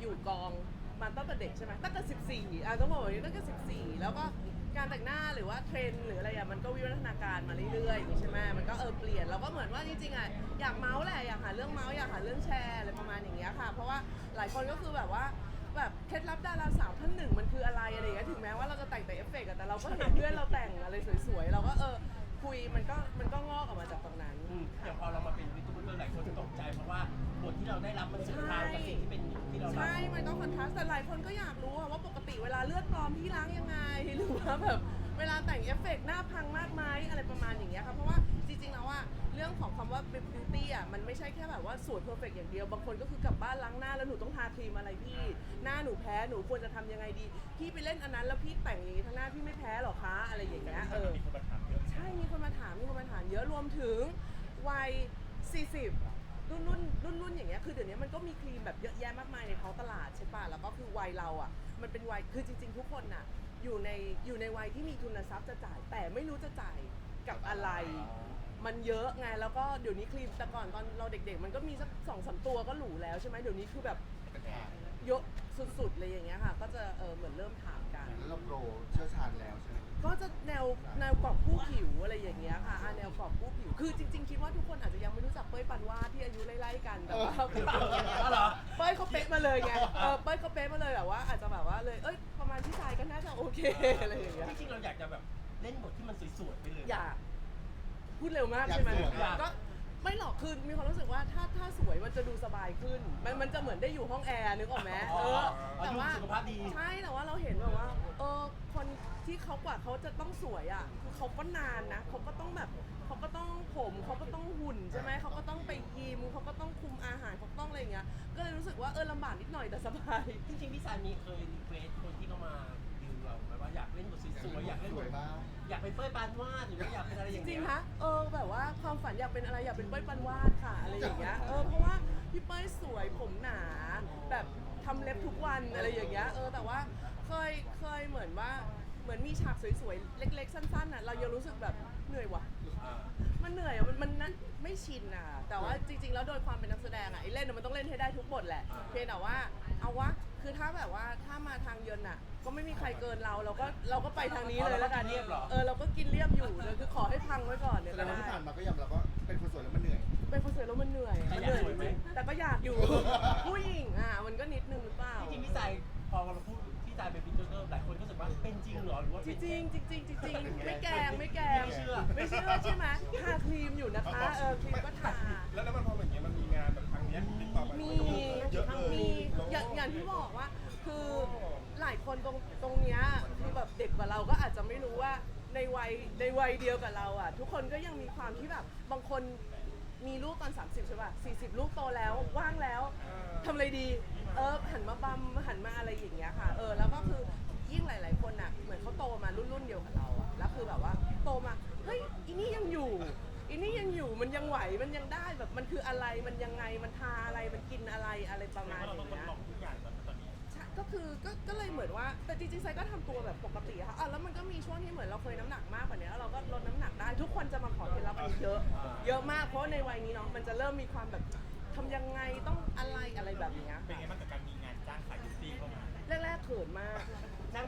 อยู่กองมาตั้งแต่เด็กใช่ไหมตั้งแต่14อะต้องบอกว่าตั้งแต่14 แล้วก็การแต่งหน้าหรือว่าเทรนด์หรืออะไรอะมันก็วิวัฒนาการมาเรื่อยๆอย่างนี้ใช่ไหมมันก็เออเปลี่ยนเราก็เหมือนว่าจริงๆอะอยากเมาส์แหละอยากหาเรื่องเมาส์อยากหาเรื่องแชร์อะไรประมาณอย่างเงี้ยค่ะ เพราะว่าหลายคนก็คือแบบว่าแบบเคล็ดลับดาราสาวท่านหนึ่งมันคืออะไรอะไรอย่างเงี้ยถึงแม้ว่าเราจะแต่งแต่เอฟเฟกต์อะแต่เราก็เห็นเพื่อนเราแต่งอะไรสวยๆเราก็เออคุยมันก็มันก็งอกออกมาจากตรงนั้น อืมอย่างพอเรามาเป็นวิทูเบอร์หลายคนตกใจเพราะว่าบทที่เราได้รับมันสุดทา ใช่มันก็คอนทราสต์แต่หลายคนก็อยากรู้อะว่าปกติเวลาเลือดปลอมพี่ล้างยังไง หรือว่าแบบเวลาแต่งเอฟเฟกต์หน้าพังมากไหมอะไรประมาณอย่างเงี้ยครับเพราะว่าจริงๆแล้วอะเรื่องของคำว่า beauty อะมันไม่ใช่แค่แบบว่าสวยเพอร์เฟกอย่างเดียว บางคนก็คือกลับบ้านล้างหน้าแล้วหนูต้องทาครีมอะไรพี่ หน้าหนูแพ้หนูควรจะทำยังไงดี พี่ไปเล่นอันนั้นแล้วพี่แต่งอย่างนี้ทั้งหน้าพี่ไม่แพ้หรอคะอะไรอย่างเงี้ยเออ มีคนมาถามเยอะ ใช่มีคนมาถามมีคนมาถามเยอะรวมถึงวัย 40 รุ่นรุ่นรุ่นรุ่นอย่างเงี้ยคือเดี๋ยวนี้มันก็มีครีมแบบเยอะแยะมากมายในท้องตลาดใช่ป่ะแล้วก็คือวัยเราอะ มันเป็นวัยคือจริง ๆ ทุกคนน่ะอยู่ในอยู่ในวัยที่มีทุนทรัพย์จะจ่าย แต่ไม่รู้จะจ่ายกับอะไร มันเยอะไงแล้วก็เดี๋ยวนี้ครีมแต่ก่อนตอนเราเด็ก ๆ มันก็มีสักสองสามตัวก็หรูแล้วใช่ไหมเดี๋ยวนี้คือแบบเยอะ สุดๆเลยอย่างเงี้ยค่ะ ก็จะเออเหมือนเริ่มถามกัน แล้วเราโปรเชี่ยวชาญแล้วใช่ไหมก็จะแนวแนวกรอบผู้ผิวอะไรอย่างเงี้ยค่ะอ่าแนวกรอบผู้ผิว คือจริง ๆ คิดว่าทุกคนอาจจะยังไม่รู้จักเป้ยปันวาดที่อายุไล่ๆกันแต่ว่าอ๋อเหรอ เป้ยเขาเป๊ะมาเลยไงเออเป้ยเขาเป๊ะมาเลยแบบว่า อาจจะแบบว่าเลยเอ้ยประมาณที่ชายก็น่าจะโอเคอะไรอย่างเงี้ยจริงๆเราอยากจะแบบเล่นบทที่มันสวยๆไปเลย อยากพูดเร็วมากใช่ไหมอยากสวยก็ ไม่หรอกคือมีความรู้สึกว่าถ้าถ้าสวยมันจะดูสบายขึ้น มันมันจะเหมือนได้อยู่ห้องแอร์นึกออกไหมอ๋อเออแต่ว่าดูสุขภาพดี ใช่แต่ว่าเราเห็นแบบว่า เออคนที่เขากว่าเขาจะต้องสวยอะคือเขาก็นานนะเขาก็ต้องแบบเขาก็ต้องผมเขาก็ต้องหุ่นใช่ไหมเขาก็ต้องไปยิมเขาก็ต้องคุมอาหารเขาก็ต้องอะไรอย่างเงี้ยก็เลยรู้สึกว่าเออลำบากนิดหน่อยแต่สบาย จริงๆพี่ซายมีเคยรีเควสคนที่เข้ามาดิวเราไหมว่าอยากเล่นบทสวยๆอยากเล่นสบวยทบ้างอยากเป็นเป้ยปานวาดหรือว่าอยากเป็นอะไรอจย่างริเงี้งยๆนะเออแบบว่า ความฝันอยากเป็นอะไรอยากเป็นเป้ยปันวาดค่ะอะไรอย่างเงี้ยเออเพราะว่าพี่เป้ยสวยผมหนา แบบทำเล็บทุกวันอะไรอย่างเงี้ยเออแต่ว่าเคยเคยเหมือนว่าเหมือนมีฉากสวยๆ เล็ก ๆ สั้นๆน่ะเรายังรู้สึกแบบเหนื่อยว่ะ มันเหนื่อยอะมันมันนั่นไม่ชินอะ แต่ว่าจริงๆ แล้วโดยความเป็นนักแสดงอะไอ้เล่นอะมันต้องเล่นให้ได้ทุกบทแหละ เพียงแต่ว่าเอาวะ คือถ้าแบบว่าถ้ามาทางเยินอะ ก็ไม่มีใครเกินเราเราก็เราก็ไปทางนี้เลยแล้วกันเราก็กินเรียบเหรอ เออเราก็กินเรียบอยู่เลยคือขอให้พังไว้ก่อนเนี่ยแสดก็งว่าได้ที่ผ่านมาก็ยอมรับว่าเป็นคนสวยแล้วมันเหนื่อย เป็นคนสวยแล้วมันเหนื่อยแต่มันอยากเหนื่อยสวยไหมจริงๆแต่ก็อยากอยู่ ผู้หญิงอะมันก็นิดนึงหรือเปล่า จริงๆพี่ซายพอเราพูดพี่ซายเป็นพิจิเตอร์หลายคนก็รู้สึกว่าเป็นจริงเหรอหรือว่าจเป็นริงๆจริงๆจริงๆไม่แกล้งไม่แกล้งไม่เชื่อ ไม่เชื่อใช่ไหมทาครีมอยู่นะคะเออครีมก็ทา แล้วแล้วมันพอ อย่างอย่างที่บอกว่า คือหลายคนตรงตรงเนี้ยคือแบบเด็กกว่าเราก็อาจจะไม่รู้ว่าในวัยในวัยเดียวกับเราอะ ทุกคนก็ยังมีความที่แบบบางคนมีลูกตอน 30 ใช่ป่ะ 40 ลูกโตแล้วว่างแล้วทำอะไรดี เออหันมาบัมหันมาอะไรอย่างเงี้ยค่ะ เออแล้วก็คือยิ่งหลาย ๆ คนอะเหมือนเขาโตมารุ่นรุ่นเดียวกับเราอะแล้วคือแบบว่าโตมาเฮ้ยอีนี่ยังอยู่อีนี่ยังอยู่มันยังไหวมันยังได้แบบมันคืออะไรมันยังไงมันทาอะไรมันกินอะไรอะไรประมาณอย่างเงี้ย ก็คือก็ก็เลยเหมือนว่า แต่จริงๆไซก็ทำตัวแบบปกติอะค่ะอะแล้วมันก็มีช่วงที่เหมือนเราเคยน้ำหนักมากกว่านี้แล้วเราก็ลดน้ำหนักได้ทุกคนจะมาขอเคล็ดลับอันนี้เยอะ เยอะมากเพราะในวัยนี้เนาะมันจะเริ่มมีความแบบทำยังไงต้องอะไรอะไรแบบเนี้ยเป็นไงบ้างกับการมีงานจ้างขายบิวตี้เข้ามา แรกๆเขินมาก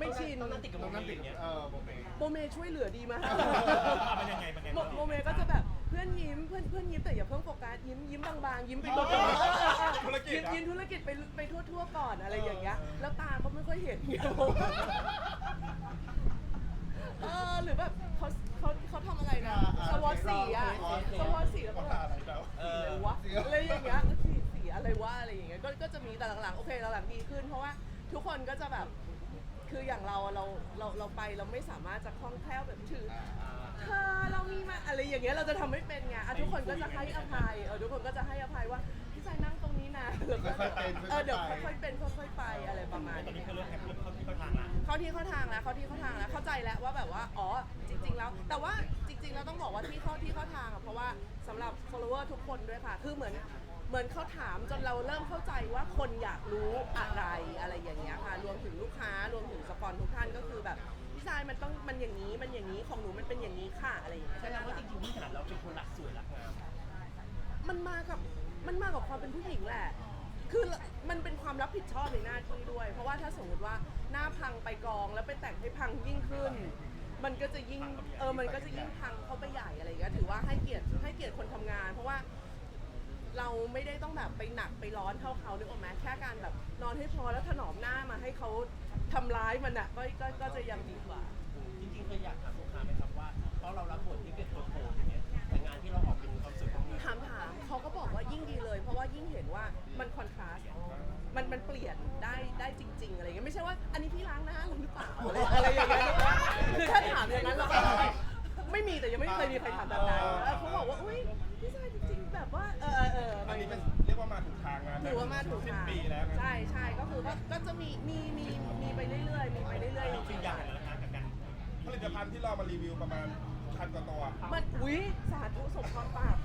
ไม่ชินต้องนั่งติดกับน้องโมน้ำเมติดอย่างเงี้ยเออโมเม โมเมช่วยเหลือดีมาก มันยังไงมันยังไง โมโมเมก็จะแบบเพื่ อนยิ้มเพื่อนเพื่อนยิ้มแต่อย่าเพิ่งโฟกัสยิ้มยิ้มบางๆยิ้มไปก่อนธุรกิจยิ้มอะ ยิ้มธุรกิจไปไปทั่วๆก่อนอะไรอย่างเงี้ยแล้วตาก็ไม่ค่อยเห็นไงเออหรือแบบเขาเขาเขาทำอะไรนะสวอตสีอะสวอตสีแล้วก็ว่าแบบ อะไรแล้วเออะไรอวะอะไรอย่างเงี้ยสีสีอะไรวะอะไรอย่างเงี้ยก็ก็จะมีแต่หลังๆโอเคหลังๆดีขึ้น เพราะว่าทุกคนก็จะแบบ คืออย่างเราเราเราเราไปเราไม่สามารถจะคล่องแคล่วแบบถือเธอเรามีมาอะไรอย่างเงี้ยเราจะทำไม่เป็นไงอะทุกคนก็จะให้อภัยเออทุกคนก็จะให้อภัยว่าพี่ชายนั่งตรงนี้นะแล้วก็ค่อยๆเป็นเออเดี๋ยวค่อยๆไปค่อยๆเป็นค่อยๆไปอะไรประมาณตอนนี้นี้ก็เริ่มแฮปปี้เข้าที่เข้าทางละเข้าที่เข้าทางแล้วเข้าที่เข้าทางแล้วเข้าใจแล้วว่าแบบว่าอ๋อจริง ๆ แล้ว แต่ว่าจริง ๆ แล้วต้องบอกว่าที่เข้าที่เข้าทางอะเพราะว่าสำหรับ follower ทุกคนด้วยค่ะ คือเหมือน เหมือนเขาถามจนเราเริ่มเข้าใจว่าคนอยากรู้อะไรอะไรอย่างเงี้ยค่ะรวมถึงลูกค้ารวมถึงสปอนทุกท่านก็คือแบบพี่ชายมันต้องมันอย่างนี้มันอย่างนี้ของหนูมันเป็นอย่างนี้ค่ะอะไรอย่างเงี้ยแสดงว่าจริงๆที่ฐานเราเป็นคนรักสวยรักงามมันมากับมันมากับความเป็นผู้หญิงแหละ คือมันเป็นความรับผิดชอบอย่างราะว่าถ้าสมมติว่าหน้าพังไปกองแล้วไปแต่งให้พังยิ่งขึ้น มันก็จะยิ่งเออมันก็จะยิ่งพังเข้าไปใหญ่อะไรอย่างเงี้ยถือว่า เราไม่ได้ต้องแบบไปหนักไปร้อนเท่าเขานึกออกไหมแค่การแบบนอนให้พอแล้วถนอมหน้ามาให้เขาทำร้ายมันอะก็ก็ก็จะยังดีกว่า จริงๆเคยอยากถามลูกค้าไหมครับว่าเพราะเรารับบทที่เป็นตัวโผล่อย่างเงี้ยแต่งานที่เราออกเป็นความสุขของเราถามถามเขาก็บอกว่ายิ่งดีเลย เพราะว่ายิ่งเห็นว่ามันคอนทราสต์มันมันเปลี่ยนได้ได้จริง ๆ อะไรเงี้ยไม่ใช่ว่า อันนี้พี่ล้างหน้าหรือเปล่าอะไรอะไรอย่างเงี้ยนึกว่าคือถ้าถามอย่างนั้นเราก็ไม่มีแต่ยังไม่เคยมีใครถามแบบนั้น อว่ามาถูกสิ้นทางปีแล้วนะใช่ใช่ก็คือก็ก็จะมีมีมีมีไปเรื่อยๆมีไปเรื่อยๆจจริริงงๆอยากเห็นแล้วนะกับการผลิตภัณฑ์ที่เรามารีวิวประมาณพันกว่าตัวๆมันอุ้ยสาธุสมพรปาก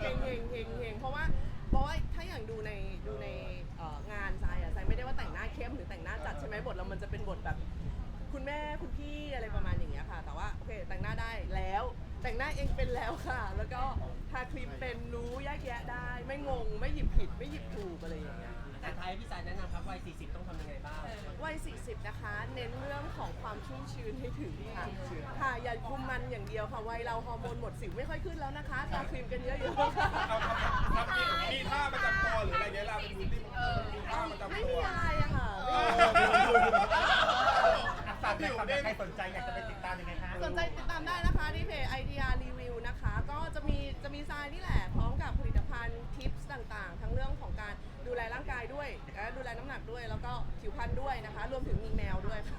เฮงเฮงเฮงเฮงเพราะว่าเพราะว่าถ้าอย่างดูในดูในเอ่องานทรายอะทรายไม่ได้ว่าแต่งหน้าเข้มหรือแต่งหน้าจัดใช่ไหมบทเรามันจะเป็นบทแบบ คุณแม่คุณพี่อะไรประมาณอย่างเงี้ยค่ะ แต่ว่าโอเคแต่งหน้าได้แล้ว แต่งหน้าเองเป็นแล้วค่ะ แล้วก็ทาครีมเป็นรู้แยกแยะได้ ไม่งงไม่หยิบผิดไม่หยิบถูก อะไรอย่างเงี้ย แต่ท้ายพี่สายแนะนำครับวัย 40 ต้องทำยังไงบ้างวัย 40 นะคะ เน้นเรื่องของความชุ่มชื้นให้ถึงค่ะ ค่ะ อย่าคุมมันอย่างเดียวค่ะ วัยเราฮอร์โมนหมดสิวไม่ค่อยขึ้นแล้วนะคะ ทาครีมกันเยอะๆค่ะ แลร่างกายด้วยและดูแลน้ำหนักด้วย แล้วก็ผิวพรรณด้วยนะคะ รวมถึงมีแมวด้วยค่ะ